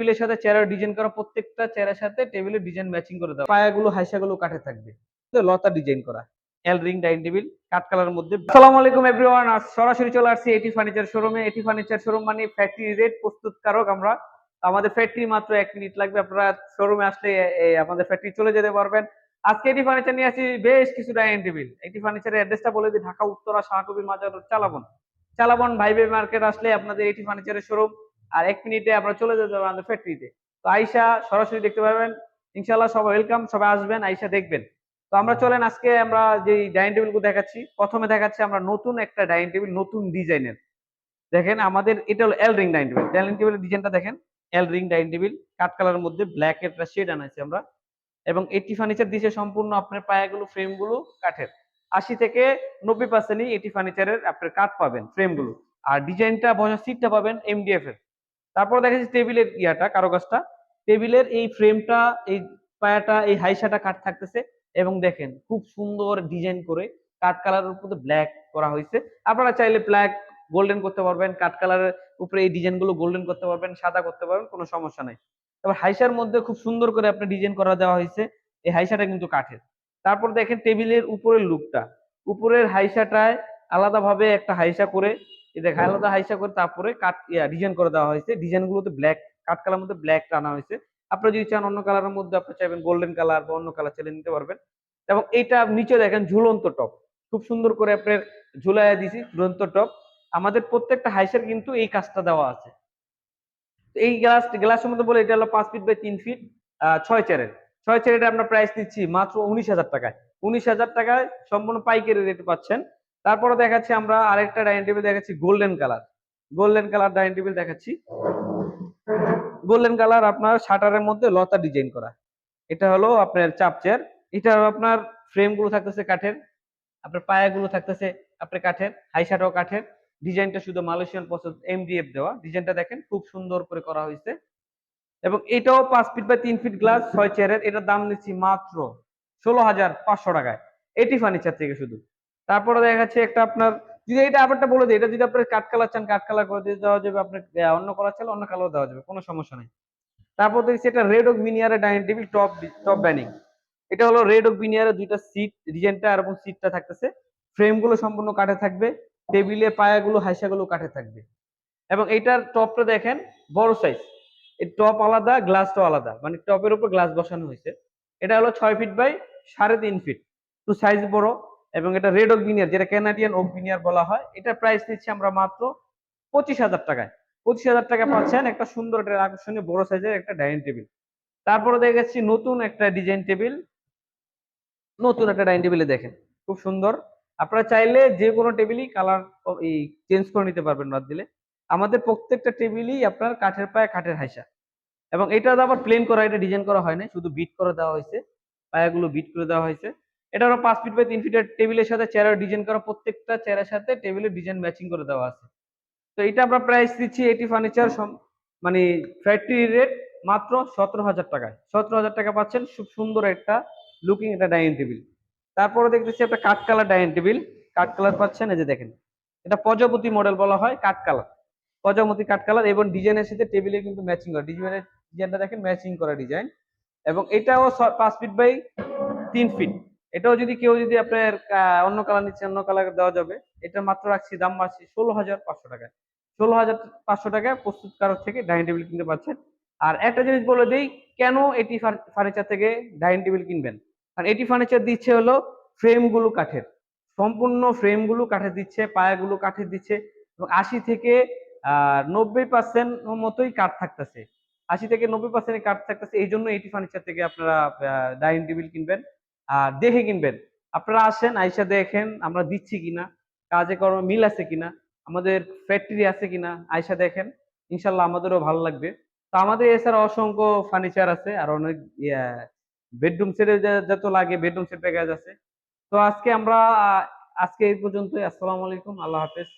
টেবিলের সাথে চেয়ারের ডিজাইন করা, প্রত্যেকটা চেয়ারের সাথে টেবিলের ডিজাইন ম্যাচিং করে দেওয়া। পায়াগুলো, হাইসাগুলো কাঠে থাকবে। লতা ডিজাইন করা। এল রিং ডাইনিং টেবিল কাঠ কালারের মধ্যে আসসালামু আলাইকুম এভরিওয়ান সরাসরি চলে আসছি এটি ফার্নিচার শোরুমে এটি ফার্নিচার শোরুম মানে ফ্যাক্টরি রেট প্রস্তুতকারক আমরা। আমাদের ফ্যাক্টরি মাত্র এক মিনিট লাগবে। আপনারা শোরুমে আসলে আমাদের ফ্যাক্টরি চলে যেতে পারবেন। আজকে এটি ফার্নিচার নিয়ে আসি বেশ কিছু ডাইনিং টেবিল এটি ফার্নিচারের অ্যাড্রেসটা বলে দিই। ঢাকা, উত্তরা শাহকবির মাজার, চালাবন। চালাবন, ভাইবে মার্কেট আসলে আপনাদের এটি ফার্নিচারের শোরুম আর এক মিনিটে আপনারা চলে যেতে পারবেন আমাদের ফ্যাক্টরিতে তো আইসা সরাসরি দেখতে পারবেন। ইনশাল্লাহ সবাই ওয়েলকাম সবাই আসবেন আইসা দেখবেন। তো আমরা চলেন, আজকে আমরা যে ডাইনিং টেবিলগুলো দেখাচ্ছি, প্রথমে দেখাচ্ছি আমরা নতুন একটা ডাইনিং টেবিল নতুন ডিজাইনের। দেখেন আমাদের, এটা হলো L ring dining table dining টেবিলের ডিজাইনটা দেখেন। এল রিং ডাইনিং টেবিল কাঠ কালারের মধ্যে ব্ল্যাক একটা শেড আনাইছি আমরা। এবং এটি ফার্নিচার দিয়েছে সম্পূর্ণ আপনার পায়াগুলো ফ্রেমগুলো কাঠের। আশি থেকে নব্বই পার্সেন্টই এটি ফার্নিচারের আপনার কাঠ পাবেন ফ্রেমগুলো আর ডিজাইনটা বসার সিটটা পাবেন এমডিএফ এর তারপর দেখেছি টেবিলের ইয়াটা কারও কারুকাজটা। টেবিলের এই ফ্রেমটা, এই পায়াটা, এই হাইসাটা কাঠ থাকতেছে এবং দেখেন খুব সুন্দর ডিজাইন করে কাঠ কালারের উপরে ব্ল্যাক করা হয়েছে। আপনারা চাইলে ব্ল্যাক গোল্ডেন করতে পারবেন, কাঠ কালারের উপরে এই ডিজাইনগুলো গোল্ডেন করতে পারবেন, সাদা করতে পারবেন, কোনো সমস্যা নাই। তবে হাইসার মধ্যে খুব সুন্দর করে আপনি ডিজাইন করা দেওয়া হয়েছে, এই হাইসাটা কিন্তু কাঠের। তারপর দেখেন টেবিলের উপরের লুকটা। উপরের হাইসাটায় আলাদাভাবে একটা হাইসা করে এই দেখেন আলাদা হাইসা করে তারপরে কাট ডিজাইন করে দেওয়া হয়েছে। ডিজাইন গুলোতে ব্ল্যাক কাঠ কালার মধ্যে ব্ল্যাক টানা হয়েছে। আপনারা যদি চান অন্য কালারের মধ্যে আপনি চাইবেন গোল্ডেন কালার বা অন্য কালার চাইলে নিতে পারবেন। এবং এইটা নিচে দেখেন ঝুলন্ত টপ খুব সুন্দর করে আপনার ঝুলাইয়া দিছি, ঝুলন্ত টপ আমাদের প্রত্যেকটা হাইসের কিন্তু এই কাজটা দেওয়া আছে। এই গ্লাস গ্লাসের মধ্যে বলে এটা হলো পাঁচ ফিট বাই তিন ফিট ছয় চেয়ারের ছয় চেয়ারের আমরা প্রাইস দিচ্ছি মাত্র উনিশ হাজার টাকায়। উনিশ হাজার টাকায় সম্পূর্ণ পাইকারি রেট পাচ্ছেন। তারপরে দেখাচ্ছি আমরা আরেকটা ডাইনিং টেবিল দেখাচ্ছি, golden colour. Golden colour dining table দেখাচ্ছি। গোল্ডেন কালার আপনার শাটারের মধ্যে লতা ডিজাইন করা। এটা হলো আপনার চাপ চেয়ার। এটা আপনার ফ্রেমগুলো থাকতেছে কাঠের, আপনার পায়াগুলো থাকতেছে আপনার কাঠের হাইসাটাও কাঠের। ডিজাইনটা শুধু মালয়েশিয়ান পছন্দ এমডিএফ দেওয়া। ডিজাইনটা দেখেন, খুব সুন্দর করে করা হয়েছে। এবং এটাও পাঁচ ফিট বাই তিন ফিট গ্লাস, ছয় চেয়ারের। এটার দাম নিচ্ছি মাত্র ষোলো হাজার পাঁচশো টাকায়। এটি ফার্নিচার থেকে শুধু। তারপরে দেখা যাচ্ছে একটা আপনার, যদি এটা আবারটা বলে দিই, এটা যদি আপনার কাঠ কালার চান, কাঠ কালার করে দিয়ে দেওয়া যাবে, আপনার অন্য কালার চাইলে অন্য কালার দেওয়া যাবে, কোনো সমস্যা নেই। তারপর দেখছি এটা রেড ওক মিনিয়ারের ডাইনিং টেবিল টপ টপ ব্যানিং এটা হলো রেড ওক মিনিয়ারের দুইটা সিট ডিজাইনটা এবং সিটটা থাকতেছে। ফ্রেমগুলো সম্পূর্ণ কাঠে থাকবে টেবিলের পায়াগুলো, হাইসাগুলো কাঠে থাকবে। এবং এইটার টপটা দেখেন, বড় সাইজ এই টপ আলাদা গ্লাসটাও আলাদা। মানে টপের উপর গ্লাস বসানো হয়েছে। এটা হলো ছয় ফিট বাই সাড়ে তিন ফিট তো সাইজ বড়। এবং এটা রেড ওক বিনিয়ার যেটা ক্যানাডিয়ান ওক বিনিয়ার বলা হয় এটা প্রাইস নিচ্ছি আমরা মাত্র পঁচিশ হাজার টাকায়। পঁচিশ হাজার টাকা পাচ্ছেন একটা সুন্দর, একটা আকর্ষণীয়, বড় সাইজের একটা ডাইনিং টেবিল তারপরে দেখেছি নতুন একটা ডিজাইন টেবিল নতুন একটা ডাইনিং টেবিলে দেখেন, খুব সুন্দর। আপনারা চাইলে যে কোনো টেবিলই কালার এই চেঞ্জ করে নিতে পারবেন বাদ দিলে। আমাদের প্রত্যেকটা টেবিলই আপনার কাঠের পায়ে কাঠের হাইসা। এবং এটা আবার প্লেন করা, এটা ডিজাইন করা হয় না শুধু বিট করে দেওয়া হয়েছে। পায়াগুলো বিট করে দেওয়া হয়েছে। এটা হলো পাঁচ ফিট বাই তিন ফিটের টেবিলের সাথে চেয়ারের ডিজাইন করা, প্রত্যেকটা চেয়ারের সাথে টেবিলের ডিজাইন ম্যাচিং করে দেওয়া আছে। তো এটা আমরা প্রাইস দিচ্ছি এটি ফার্নিচার মানে ফ্যাক্টরি রেট মাত্র সতেরো হাজার টাকায়। সতেরো হাজার টাকা পাচ্ছেন, খুব সুন্দর একটা লুকিং একটা ডাইনিং টেবিল তারপরে দেখতেছি একটা কাঠ কালার ডাইনিং টেবিল কাঠ কালার পাচ্ছেন, এই যে দেখেন। এটা প্রজাপতি মডেল বলা হয় কাঠ কালার প্রজাপতি কাঠ কালার এবং ডিজাইনের সাথে টেবিলে কিন্তু ম্যাচিং করা। ডিজাইনের ডিজাইনটা দেখেন ম্যাচিং করা ডিজাইন এবং এটাও পাঁচ ফিট বাই তিন ফিট এটাও যদি কেউ যদি আপনার অন্য কালার নিচ্ছে, অন্য কালার দেওয়া যাবে, এটা মাত্র রাখছি, দাম মারছি ষোলো হাজার পাঁচশো টাকায় ষোলো হাজার পাঁচশো টাকায় প্রস্তুতকারক থেকে ডাইনিং টেবিল কিনতে পারছেন। আর একটা জিনিস বলে দিই, কেন এটি ফার্নিচার থেকে ডাইনিং টেবিল কিনবেন? আর এটি ফার্নিচার দিচ্ছে হলো ফ্রেমগুলো কাঠের। সম্পূর্ণ ফ্রেমগুলো কাঠের দিচ্ছে, পায়াগুলো কাঠের দিচ্ছে, এবং আশি থেকে নব্বই পার্সেন্ট মতোই কাঠ থাকতেছে। আশি থেকে নব্বই পার্সেন্ট কাঠ থাকতেছে, এই জন্য এটি ফার্নিচার থেকে আপনারা ডাইনিং টেবিল কিনবেন। দেখে কিনবেন। আপনারা আসেন, আইসা দেখেন আমরা দিচ্ছি কিনা, কাজে কর্মে মিল আছে কিনা, আমাদের ফ্যাক্টরি আছে কিনা, আইসা দেখেন। ইনশাল্লাহ আমাদেরও ভালো লাগবে। তো আমাদের এছাড়া অসংখ্য ফার্নিচার আছে আর অনেক বেডরুম সেটে যত লাগে বেডরুম সেট প্যাকেজ আছে। তো আজকে আমরা আজকে এই পর্যন্তই। আসসালামু আলাইকুম। আল্লাহ হাফেজ।